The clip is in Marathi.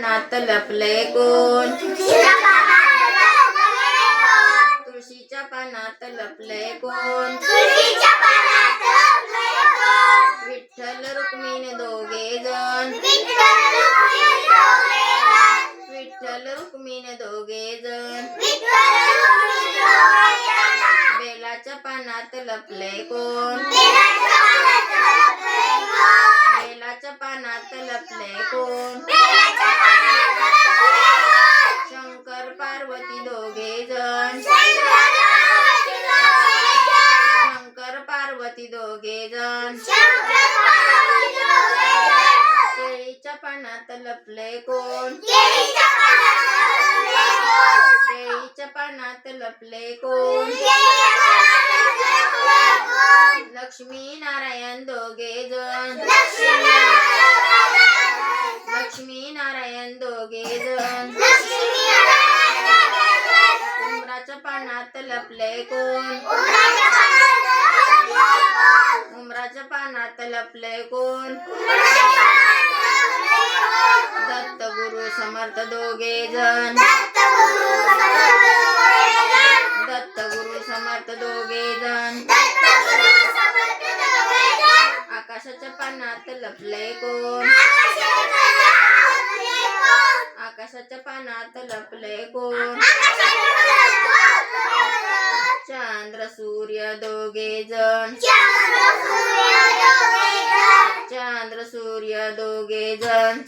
पानात लपले कोण? तुळशीच्या पानात लपले कोण? विठ्ठल रुक्मिणी दोघे जण. विठ्ठल रुक्मिणी दोघे जण. बेलाच्या पानात लपले कोण? दोघे जण शंकर पार्वती दोघे जण केळीच्या पानात लपले कोण? केळीच्या पानात लपले कोण? लक्ष्मी नारायण दोघे जण लक्ष्मी नारायण दोघे जण पानात लपले कोण? उमराच्या पानात लपले कोण? दत्त गुरु समर्थ दोघे जण. दत्त गुरु समर्थ दोघे जण. आकाशाच्या पानात लपले कोण? आकाशाच्या पानात लपले कोण चंद्र सूर्य दोघे जण. चंद्र सूर्य दोघे जण.